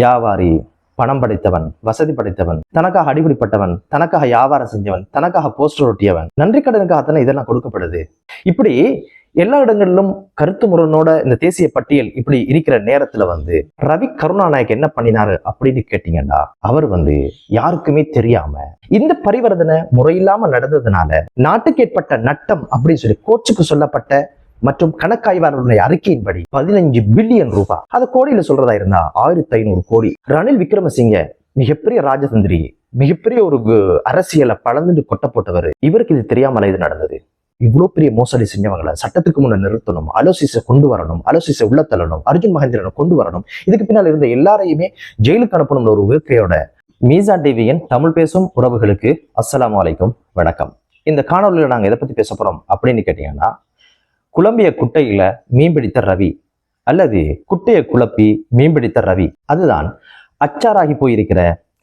வியாபாரி பணம் படைத்தவன் வசதி படைத்தவன் தனக்காக அடிபடிப்பட்டவன் தனக்காக வியாபாரம் செஞ்சவன் தனக்காக போஸ்டர் ஒட்டியவன் நன்றி கடனுக்காகத்தானே இதெல்லாம் கொடுக்கப்படுது. இப்படி எல்லா இடங்களிலும் கருத்து முரணோட இந்த தேசிய பட்டியல் இப்படி இருக்கிற நேரத்துல வந்து ரவி கருணாநாயக் என்ன பண்ணினாரு அப்படின்னு கேட்டீங்கன்னா அவர் வந்து யாருக்குமே தெரியாம இந்த பரிவர்த்தனை முறையில்லாம நடந்ததுனால நாட்டுக்கு ஏற்பட்ட நட்டம் அப்படின்னு சொல்லி கோச்சுக்கு சொல்லப்பட்ட மற்றும் கணக்காய்வாளருடைய அறிக்கையின்படி பதினஞ்சு பில்லியன் ரூபாய் அது கோடியில சொல்றதா இருந்தா ஆயிரத்தி ஐநூறு கோடி. ரணில் விக்ரமசிங்க மிகப்பெரிய ராஜதந்திரி மிகப்பெரிய ஒரு அரசியலை பழந்துட்டு கொட்ட போட்டவர். இவருக்கு இது தெரியாமல இது நடந்தது. இவ்வளோ பெரிய மோசடி செஞ்சவங்களை சட்டத்துக்கு முன்னே நிறுத்தணும் அலோசிஸை கொண்டு வரணும் அலோசிஸை உள்ள தள்ளணும் அர்ஜுன் மகேந்திரனை கொண்டு வரணும். இதுக்கு பின்னால் இருந்த எல்லாரையுமே ஜெயிலுக்கு அனுப்பணும்னு ஒரு வேட்கையோட மீசா டிவியின் தமிழ் பேசும் உறவுகளுக்கு அஸ்லாம் அலைக்கும் வணக்கம். இந்த காணொலியில் நாங்கள் எதை பற்றி பேச போகிறோம் அப்படின்னு கேட்டிங்கன்னா குழம்பிய குட்டையில மீன்பிடித்த ரவி அல்லது குட்டையை குழப்பி மீன்பிடித்த ரவி. அதுதான் அச்சாராகி போயிருக்கிற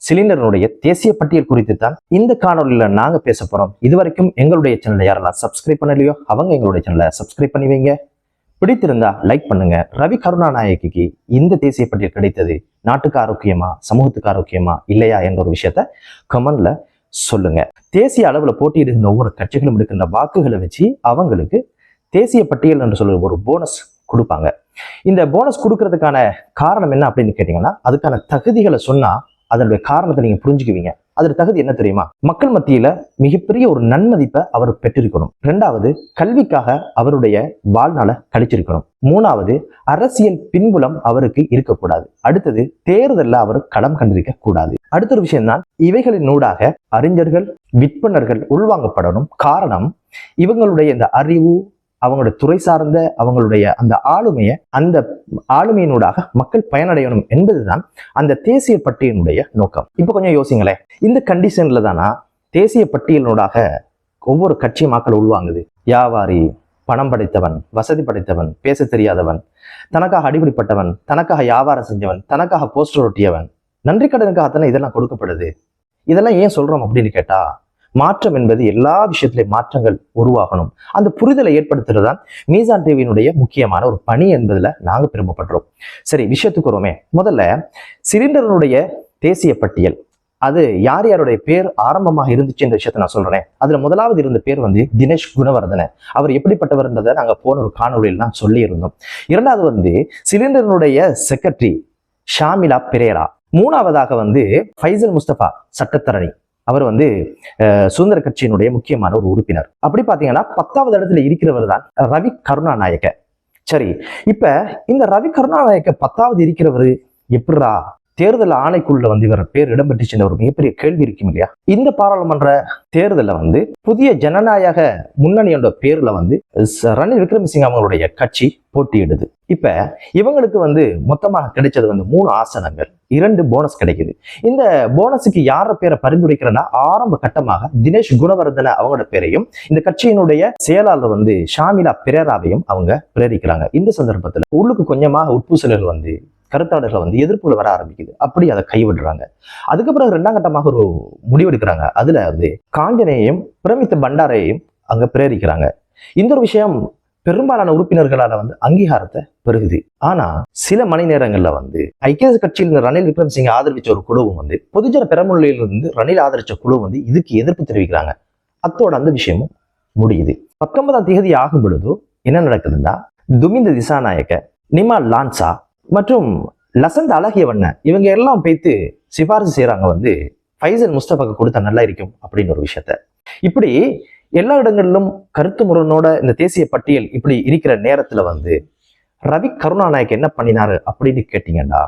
சிலிண்டருடைய தேசிய பட்டியல் குறித்து தான் இந்த காணொலியில் நாங்க பேச இது இதுவரைக்கும் எங்களுடைய சேனலை யாரெல்லாம் சப்ஸ்கிரைப் பண்ணலையோ அவங்க எங்களுடைய சேனலை சப்ஸ்கிரைப் பண்ணி வைங்க. பிடித்திருந்தா லைக் பண்ணுங்க. ரவி கருணாநாயகிக்கு இந்த தேசிய பட்டியல் கிடைத்தது நாட்டுக்கு ஆரோக்கியமா சமூகத்துக்கு ஆரோக்கியமா இல்லையா என்ற ஒரு விஷயத்த கமெண்ட்ல சொல்லுங்க. தேசிய அளவில் போட்டியிடுகின்ற ஒவ்வொரு கட்சிகளும் எடுக்கின்ற வாக்குகளை வச்சு அவங்களுக்கு தேசிய பட்டியல் என்று சொல்கிற ஒரு போனஸ் கொடுப்பாங்க. இந்த போனஸ் கொடுக்கறதுக்கான காரணம் என்ன அப்படின்னு கேட்டீங்கன்னா அதுக்கான தகுதிகளை சொன்னா அதனுடைய காரணத்தை நீங்க புரிஞ்சுக்குவீங்க. அதோட தகுதி என்ன தெரியுமா? மக்கள் மத்தியில மிகப்பெரிய ஒரு நன்மதிப்பை அவர் பெற்றிருக்கணும். ரெண்டாவது கல்விக்காக அவருடைய வாழ்நாளை கழிச்சிருக்கணும். மூணாவது அரசியல் பின்புலம் அவருக்கு இருக்கக்கூடாது. அடுத்தது தேர்தலில் அவர் களம் கண்டிருக்க கூடாது. அடுத்த ஒரு விஷயம் தான் இவைகளின் ஊடாக அறிஞர்கள் விற்பனர்கள் உள்வாங்கப்படணும். காரணம் இவங்களுடைய இந்த அறிவு அவங்களோட துறை சார்ந்த அவங்களுடைய அந்த ஆளுமையை அந்த ஆளுமையினூடாக மக்கள் பயனடையணும் என்பதுதான் அந்த தேசிய பட்டியலினுடைய நோக்கம். இப்போ கொஞ்சம் யோசிங்களேன். இந்த கண்டிஷன்ல தானா தேசிய பட்டியலினூடாக ஒவ்வொரு கட்சி மக்கள் உள்வாங்குது. வியாபாரி பணம் படைத்தவன் வசதி படைத்தவன் பேச தெரியாதவன் தனக்காக அடிபிடிப்பட்டவன் தனக்காக வியாபாரம் செஞ்சவன் தனக்காக போஸ்டர் ஒட்டியவன் நன்றி கடனுக்காகத்தானே இதெல்லாம் கொடுக்கப்படுது? இதெல்லாம் ஏன் சொல்றோம் அப்படின்னு கேட்டா மாற்றம் என்பது எல்லா விஷயத்திலையும் மாற்றங்கள் உருவாகணும். அந்த புரிதலை ஏற்படுத்துறது தான் மீசான் டிவியினுடைய முக்கியமான ஒரு பணி என்பதுல நாங்க பெருமைப்படுறோம். சரி விஷயத்துக்கு வருவோமே. முதல்ல சிலிண்டருடைய தேசிய பட்டியல். அது யார் யாருடைய பேர் ஆரம்பமாக இருந்துச்சு என்ற விஷயத்தை நான் சொல்றேன். அதுல முதலாவது இருந்த பேர் வந்து தினேஷ் குணவர்தன. அவர் எப்படிப்பட்டவர்ன்றதை நாங்க போன ஒரு காணொலியில் நான் சொல்லியிருந்தோம். இரண்டாவது வந்து சிலிண்டருடைய செக்ரட்டரி ஷாமிலா பெரேரா. மூணாவதாக வந்து ஃபைசல் முஸ்தபா சட்டத்தரணி. அவர் வந்து அஹ், சுதந்திர கட்சியினுடைய முக்கியமான ஒரு உறுப்பினர். அப்படி பாத்தீங்கன்னா பத்தாவது இடத்துல இருக்கிறவர் தான் ரவி கருணாநாயக்க. சரி இப்ப இந்த ரவி கருணாநாயக்க பத்தாவது இருக்கிறவர் எப்படிரா? தேர்தல் ஆணைக்குள்ள வந்து இவர் பேர் இடம்பெற்றுச்சுன்ற ஒரு மிகப்பெரிய கேள்வி இருக்கும் இல்லையா? இந்த பாராளுமன்ற தேர்தலில் வந்து புதிய ஜனநாயக முன்னணியோட பேர்ல வந்து ச- ரணில் விக்ரமசிங்க அவங்களுடைய கட்சி போட்டியிடுது. இப்ப இவங்களுக்கு வந்து மொத்தமாக கிடைச்சது வந்து மூணு ஆசனங்கள் இரண்டு போனஸ் கிடைக்குது. இந்த போனஸுக்கு யார பேரை பரிந்துரைக்கிறேன்னா ஆரம்ப கட்டமாக தினேஷ் குணவர்தன அவங்களோட பேரையும் இந்த கட்சியினுடைய செயலாளர் வந்து ஷாமிலா பிரேராவையும் அவங்க பிரேரிக்கிறாங்க. இந்த சந்தர்ப்பத்தில் உள்ளுக்கு கொஞ்சமாக உட்பூசல்கள் வந்து கருத்தாளர்களை வந்து எதிர்ப்புகள் வர ஆரம்பிக்குது. அப்படி அதை கைவிடுறாங்க. அதுக்கு பிறகு ரெண்டாம் கட்டமாக ஒரு முடிவெடுக்கிறாங்க. அதுல வந்து காஞ்சனையையும் பிரமித்த பண்டாரையும் அங்க பிரேரிக்கிறாங்க. இந்த ஒரு விஷயம் பெரும்பாலான உறுப்பினர்களால வந்து அங்கீகாரத்தை பெறுகுது ஆனா சில மணி நேரங்கள்ல வந்து ஐக்கிய கட்சியில் இருந்த ரணில் விக்ரமசிங்க ஆதரிச்ச ஒரு குழுவும் வந்து பொதுஜன பெரமுல்லையிலிருந்து ரணில் ஆதரிச்ச குழு வந்து இதுக்கு எதிர்ப்பு தெரிவிக்கிறாங்க. அத்தோட அந்த விஷயமும் முடியுது. பத்தொன்பதாம் தேதி ஆகும் பொழுது என்ன நடக்குதுன்னா துமிந்த திசாநாயக்க நிமா லான்சா மற்றும் லசந்த் அழகியவண்ண இவங்க எல்லாம் பேத்து சிபாரிசு செய்யறாங்க வந்து ஃபைசல் முஸ்தபாக்கு கொடுத்தா நல்லா இருக்கும் அப்படின்னு ஒரு விஷயத்த. இப்படி எல்லா இடங்களிலும் கருத்து முரணோட இந்த தேசிய பட்டியல் இப்படி இருக்கிற நேரத்துல வந்து ரவி கருணாநாயக் என்ன பண்ணினாரு அப்படின்னு கேட்டீங்கன்னா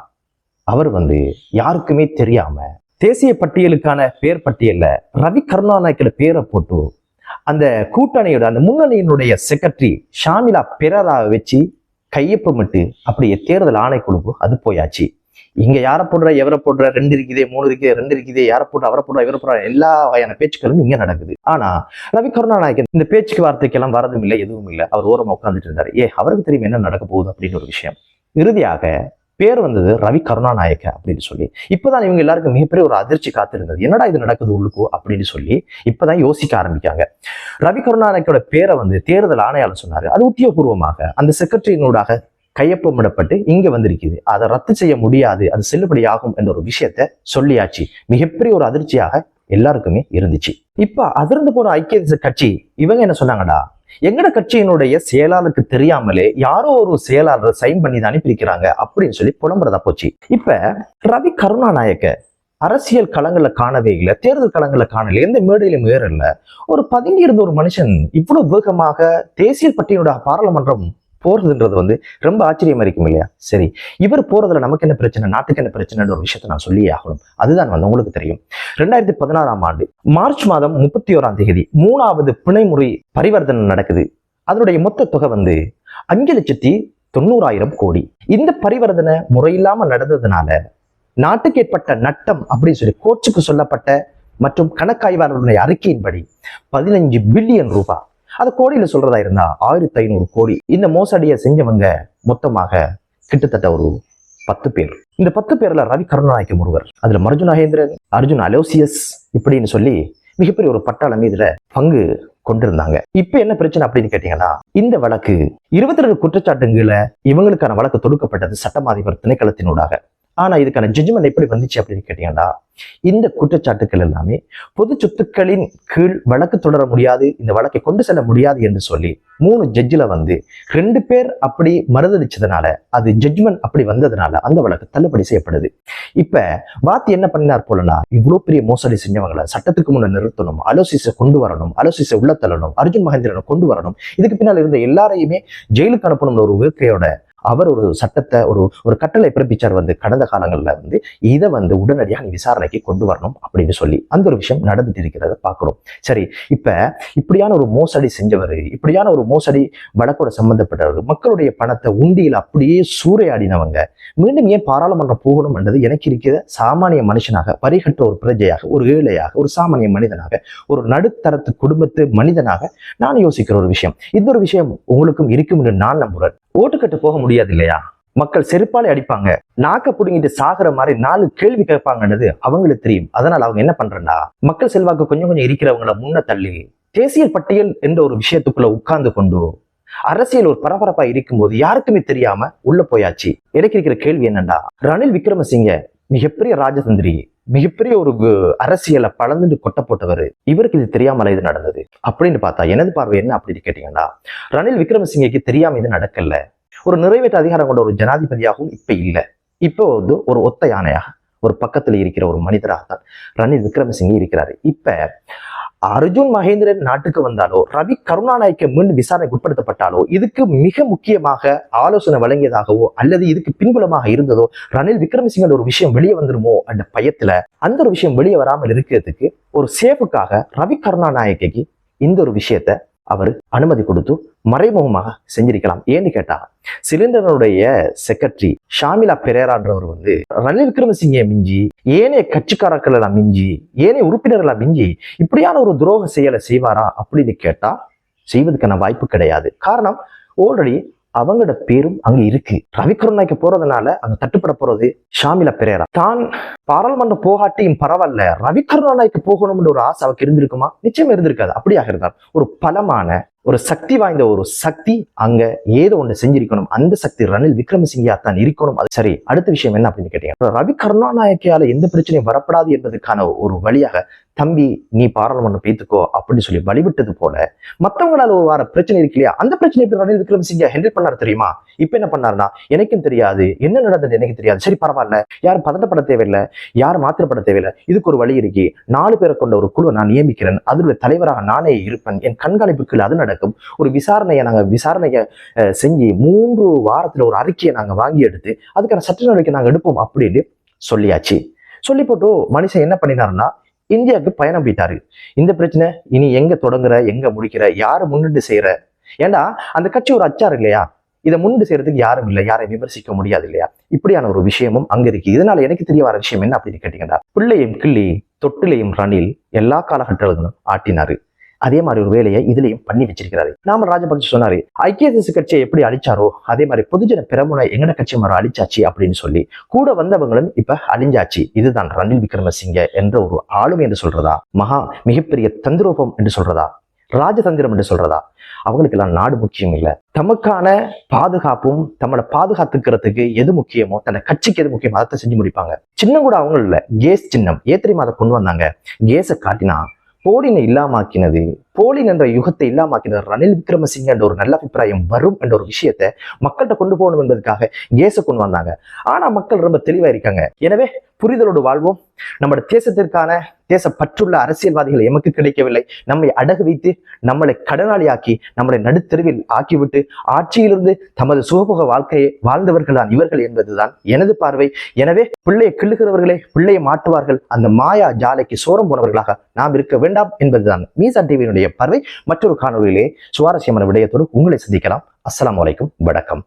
அவர் வந்து யாருக்குமே தெரியாம தேசிய பட்டியலுக்கான பேர் பட்டியல்ல ரவி கருணாநாயக்கோட பேரை போட்டு அந்த கூட்டணியோட அந்த முன்னணியினுடைய செக்ரட்டரி ஷாமிலா பெரராவை வச்சு கையொப்பமிட்டு அப்படியே தேர்தல் ஆணைக்குழுப்பு அது போயாச்சு. இங்க யாரை போடுற எவரை போடுற ரெண்டு இருக்குதே மூணு இருக்குதே ரெண்டு இருக்குதே யாரை போடுற அவரை போடுற இவரை போடுற எல்லா வகையான பேச்சுக்களும் இங்க நடக்குது. ஆனா ரவி கருணாநாயக்கன் இந்த பேச்சுக்கு வார்த்தைக்கெல்லாம் வரதும் இல்லை எதுவும் இல்லை. அவர் ஓரமா உட்கார்ந்துட்டு இருந்தாரு. ஏ அவருக்கு தெரியும் என்ன நடக்க போகுது அப்படின்னு ஒரு விஷயம். இறுதியாக பேர் வந்தது ரவி கருணாநாயக்க அப்படின்னு சொல்லி. இப்பதான் இவங்க எல்லாருக்கும் மிகப்பெரிய ஒரு அதிர்ச்சி காத்திருந்தது. என்னடா இது நடக்குது உள்ளுக்கோ அப்படின்னு சொல்லி இப்பதான் யோசிக்க ஆரம்பிக்காங்க. ரவி கருணாநாயக்கோட பேரை வந்து தேர்தல் ஆணையாளர் சொன்னார். அது உத்தியோகபூர்வமாக அந்த செக்ரட்டரியினூடாக கையொப்பமிடப்பட்டு இங்க வந்திருக்குது. அதை ரத்து செய்ய முடியாது. அது செல்லுபடியாகும் என்ற ஒரு விஷயத்த சொல்லியாச்சு. மிகப்பெரிய ஒரு அதிர்ச்சியாக எல்லாருக்குமே இருந்துச்சு. இப்ப அதிர்ந்து போன ஐக்கிய கட்சி இவங்க என்ன சொன்னாங்கடா? எங்கட கட்சியினுடைய செயலாளருக்கு தெரியாமலே யாரோ ஒரு செயலாளர் சைன் பண்ணி தான் அனுப்பியிருக்கிறாங்க அப்படின்னு சொல்லி புலம்புறதா போச்சு. இப்ப ரவி கருணாநாயக்க அரசியல் களங்களை காணவே இல்லை தேர்தல் களங்களை காணல எந்த மேடையிலும் ஏறல. ஒரு பதுங்கி இருந்த ஒரு மனுஷன் இவ்வளவு வேகமாக தேசிய பட்டியலோட பாராளுமன்றம் போறதுன்றது வந்து ரொம்ப ஆச்சரியமா இருக்கும் இல்லையா? சரி இவர் போறதுல நமக்கு என்ன பிரச்சனை? நாட்டுக்கு என்ன பிரச்சனைன்ற ஒரு விஷயத்த நான் சொல்லியே ஆகணும். அதுதான் வந்து உங்களுக்கு தெரியும். ரெண்டாயிரத்தி பதினாறாம் ஆண்டு மார்ச் மாதம் முப்பத்தி ஓராம் தேதி மூணாவது பிணைமுறை பரிவர்த்தனை நடக்குது. அதனுடைய மொத்த தொகை வந்து அஞ்சு லட்சத்தி தொண்ணூறாயிரம் கோடி. இந்த பரிவர்த்தனை முறையில்லாம நடந்ததுனால நாட்டுக்கு ஏற்பட்ட நட்டம் அப்படின்னு சொல்லி கோச்சுக்கு சொல்லப்பட்ட மற்றும் கணக்காய்வாளர்களுடைய அறிக்கையின்படி பதினஞ்சு பில்லியன் ரூபாய் அது கோடியில சொல்றதா இருந்தா ஆயிரத்தி ஐநூறு கோடி. இந்த மோசடியை செஞ்சவங்க மொத்தமாக கிட்டத்தட்ட ஒரு பத்து பேர். இந்த பத்து பேர்ல ரவி கருணாநாயக்கம் ஒருவர் அதுல மர்ஜுன் மகேந்திரன் அர்ஜுன் அலோசியஸ் இப்படின்னு சொல்லி மிகப்பெரிய ஒரு பட்டாளம் இதுல பங்கு கொண்டிருந்தாங்க. இப்ப என்ன பிரச்சனை அப்படின்னு கேட்டீங்கன்னா இந்த வழக்கு இருபத்தி ரெண்டு குற்றச்சாட்டுகளை இவங்களுக்கான வழக்கு தொடுக்கப்பட்டது சட்டமாதிபர் திணைக்களத்தினூடாக. ஆனால் இதுக்கான ஜட்ஜ்மெண்ட் எப்படி வந்துச்சு அப்படின்னு கேட்டீங்கன்னா இந்த குற்றச்சாட்டுக்கள் எல்லாமே பொது சொத்துக்களின் கீழ் வழக்கு தொடர முடியாது இந்த வழக்கை கொண்டு செல்ல முடியாது என்று சொல்லி மூணு ஜட்ஜில் வந்து ரெண்டு பேர் அப்படி மறுதளிச்சதுனால அது ஜட்ஜ்மெண்ட் அப்படி வந்ததுனால அந்த வழக்கு தள்ளுபடி செய்யப்படுது. இப்ப வாத்தி என்ன பண்ணினார் போலனா இவ்வளோ பெரிய மோசடி செஞ்சவங்களை சட்டத்துக்கு முன்னே நிறுத்தணும் அலோசிஸை கொண்டு வரணும் அலோசிஸை உள்ள தள்ளணும் அர்ஜுன் மகேந்திரனை கொண்டு வரணும் இதுக்கு பின்னால் இருந்த எல்லாரையுமே ஜெயிலுக்கு அனுப்பணும்னு ஒரு வேட்கையோட அவர் ஒரு சட்டத்தை ஒரு ஒரு கட்டளை பிறப்பிச்சார் வந்து கடந்த காலங்களில் வந்து இதை வந்து உடனடியாக நீ விசாரணைக்கு கொண்டு வரணும் அப்படின்னு சொல்லி. அந்த ஒரு விஷயம் நடந்துட்டு இருக்கிறத பார்க்குறோம். சரி இப்ப இப்படியான ஒரு மோசடி செஞ்சவர் இப்படியான ஒரு மோசடி வழக்கோட சம்பந்தப்பட்டவர் மக்களுடைய பணத்தை உண்டியில் அப்படியே சூறையாடினவங்க மீண்டும் ஏன் பாராளுமன்றம் போகணும் என்றது எனக்கு இருக்கிற சாமானிய மனுஷனாக வரிகட்ட ஒரு பிரஜையாக ஒரு ஏழையாக ஒரு சாமானிய மனிதனாக ஒரு நடுத்தரத்து குடும்பத்து மனிதனாக நான் யோசிக்கிற ஒரு விஷயம். இந்த ஒரு விஷயம் உங்களுக்கும் இருக்கும் என்று நான் நம்புகிறேன் ஓட்டுக்கட்டு போக முடியும். முடியாது இல்லையா மக்கள் செருப்பாலே அடிப்பாங்க. நாக்க புடுங்கிட்டு சாகிற மாதிரி நாலு கேள்வி கேட்பாங்கன்றது அவங்களுக்கு தெரியும். அதனால அவங்க என்ன பண்றேன்னா மக்கள் செல்வாக்கு கொஞ்சம் கொஞ்சம் இருக்கிறவங்கள முன்ன தள்ளி தேசிய பட்டியல் என்ற ஒரு விஷயத்துக்குள்ள உட்கார்ந்து கொண்டு அரசியல் ஒரு பரபரப்பா இருக்கும்போது யாருக்குமே தெரியாம உள்ள போயாச்சு. எனக்கு இருக்கிற கேள்வி என்னன்னா ரணில் விக்ரமசிங்க மிகப்பெரிய ராஜதந்திரி மிகப்பெரிய ஒரு அரசியலை பழந்துட்டு கொட்ட போட்டவர். இவருக்கு இது தெரியாமல இது நடந்தது. அப்படின்னு பார்த்தா எனது பார்வை என்ன அப்படின்னு கேட்டீங்கன்னா ரணில் விக்ரமசிங்கக்கு தெரியாம இது நடக்கல. ஒரு நிறைவேற்ற அதிகாரம் கொண்ட ஒரு ஜனாதிபதியாகவும் இப்ப இல்லை. இப்போ வந்து ஒரு ஒத்த யானையாக ஒரு பக்கத்துல இருக்கிற ஒரு மனிதராக தான் ரணில் விக்ரமசிங்கே இருக்கிறாரு. இப்ப அர்ஜுன் மகேந்திரன் நாட்டுக்கு வந்தாலோ ரவி கருணாநாயக்க மீண்டும் விசாரணைக்கு உட்படுத்தப்பட்டாலோ இதுக்கு மிக முக்கியமாக ஆலோசனை வழங்கியதாகவோ அல்லது இதுக்கு பின்புலமாக இருந்ததோ ரணில் விக்ரமசிங்க ஒரு விஷயம் வெளியே வந்துருமோ அந்த பயத்துல அந்த ஒரு விஷயம் வெளியே வராமல் இருக்கிறதுக்கு ஒரு சேஃபுக்காக ரவி கருணாநாயக்கைக்கு இந்த ஒரு விஷயத்த அவர் அனுமதி கொடுத்து மறைமுகமாக செஞ்சிருக்கலாம். ஏன்னு கேட்டா சிலிண்டருடைய செக்ரட்டரி ஷாமிலா பெரேரான்றவர் வந்து ரணில் விக்ரமசிங்கே மிஞ்சி ஏனைய கட்சிக்காரர்கள் எல்லாம் மிஞ்சி ஏனைய உறுப்பினர்கள் மிஞ்சி இப்படியான ஒரு துரோக செயலை செய்வாரா அப்படின்னு கேட்டா செய்வதற்கான வாய்ப்பு கிடையாது. காரணம் ஆல்ரெடி அவங்களோட பேரும் அங்க இருக்கு. ரவி கருணாய்க்கு போறதுனால அங்க தட்டுப்பட போறது ஷாமில பெரேரா. தான் பாராளுமன்றம் போகாட்டியும் பரவாயில்ல ரவி கருணாநாய்க்கு போகணும்னு ஒரு ஆசை அவருக்கு இருந்திருக்குமா? நிச்சயம் இருந்திருக்காது. அப்படியாக இருந்தால் ஒரு பலமான ஒரு சக்தி வாய்ந்த ஒரு சக்தி அங்க ஏதோ ஒண்ணு செஞ்சிருக்கணும். அந்த சக்தி ரணில் விக்ரமசிங்கியா தான் இருக்கணும். அது சரி அடுத்த விஷயம் என்ன அப்படின்னு கேட்டீங்க ரவி கருணாநாயக்கியால எந்த பிரச்சனையும் வரப்படாது என்பதற்கான ஒரு வழியாக தம்பி நீ பாராளுமன்றம் பேத்துக்கோ அப்படின்னு சொல்லி வழிவிட்டது போல மத்தவங்களால ஒரு வார பிரச்சனை இருக்கு இல்லையா? அந்த பிரச்சனை எப்படி ரணில் விக்ரமசிங்க ஹேண்டில் பண்ணாரு தெரியுமா? இப்ப என்ன பண்ணாருன்னா எனக்கும் தெரியாது. என்ன நடந்தது எனக்கு தெரியாது. சரி பரவாயில்ல. யாரும் பதட்டப்பட தேவையில்லை. யாரும் மாத்திரப்பட தேவையில்லை. இதுக்கு ஒரு வழி இருக்கு. நாலு பேரை கொண்ட ஒரு குழுவை நான் நியமிக்கிறேன். அதில் தலைவராக நானே இருப்பேன். என் கண்காணிப்புக்கு அது நடக்கும். ஒரு விசாரணையை நாங்க விசாரணையை அஹ், செஞ்சு மூன்று வாரத்துல ஒரு அறிக்கையை நாங்க வாங்கி எடுத்து அதுக்கான சட்ட நடவடிக்கை நாங்கள் எடுப்போம் அப்படின்னு சொல்லியாச்சு. சொல்லி போட்டு மனுஷன் என்ன பண்ணினாருன்னா இந்தியாவுக்கு பயணம் போயிட்டாரு. இந்த பிரச்சனை இனி எங்க தொடங்குற எங்க முடிக்கிற யாரு முன்னிட்டு செய்யற ஏன்னா அந்த கட்சி ஒரு அச்சார் இல்லையா? இதை முன்னிட்டு செய்யறதுக்கு யாரும் இல்லை யாரையும் விமர்சிக்க முடியாது இல்லையா? இப்படியான ஒரு விஷயமும் அங்க இருக்கு. இதனால எனக்கு தெரிய வர விஷயம் என்ன அப்படின்னு கேட்டீங்கன்னா பிள்ளையும் கிள்ளி தொட்டிலையும் ரணில் எல்லா காலகட்டங்களும் ஆட்டினாரு. அதே மாதிரி ஒரு வேலையை இதுலயும் பண்ணி வச்சிருக்கிறாரு. நாம ராஜபக்சே சொன்னாரு ஐக்கிய தேச கட்சியை எப்படி அழிச்சாரோ அதே மாதிரி பொதுஜன பிரமுனை எங்கட கட்சி மரம் அழிச்சாச்சு அப்படின்னு சொல்லி கூட வந்தவங்களும் இப்ப அழிஞ்சாச்சு. இதுதான் ரணில் விக்ரமசிங்க என்ற ஒரு ஆளுமை என்று சொல்றதா? மகா மிகப்பெரிய தந்திரோபம் என்று சொல்றதா? ராஜதந்திரம் என்று சொல்றதா? அவங்களுக்கெல்லாம் நாடு முக்கியம் இல்லை. தமக்கான பாதுகாப்பும் தம்மளை பாதுகாத்துக்கிறதுக்கு எது முக்கியமோ தன்னை கட்சிக்கு எது முக்கியமோ அதை செஞ்சு முடிப்பாங்க. சின்னம் கூட அவங்க இல்ல. கேஸ் சின்னம். ஏத்திரி மாதம் கொண்டு வந்தாங்க. கேஸை காட்டினா போலினை இல்லாமாக்கினது போலின் என்ற யுகத்தை இல்லாமாக்கினது ரணில் விக்ரமசிங்க என்ற ஒரு நல்ல அபிப்பிராயம் வரும் என்ற ஒரு விஷயத்தை மக்கள்கிட்ட கொண்டு போகணும் என்பதற்காக கேச கொண்டு வந்தாங்க. ஆனா மக்கள் ரொம்ப தெளிவா இருக்காங்க. எனவே புரிதலோடு வாழ்வோம். நம்ம தேசத்திற்கான தேச பற்றுள்ள அரசியல்வாதிகள் எமக்கு கிடைக்கவில்லை. நம்மை அடகு வைத்து நம்மளை கடனாளியாக்கி நம்மளை நடுத்தருவில் ஆக்கிவிட்டு ஆட்சியிலிருந்து தமது சுகபோக வாழ்க்கையை வாழ்ந்தவர்கள்தான் இவர்கள் என்பதுதான் எனது பார்வை. எனவே பிள்ளையை கிள்ளுகிறவர்களே பிள்ளையை மாட்டுவார்கள் அந்த மாயா ஜாலைக்கு சோரம் போனவர்களாக நாம் இருக்க வேண்டாம் என்பதுதான். மீசா டிவியினுடைய பார்வை. மற்றொரு காணொலியிலே சுவாரஸ்யமான விடயத்தோடு உங்களை சந்திக்கலாம். அஸ்லாம் வலைக்கும் வணக்கம்.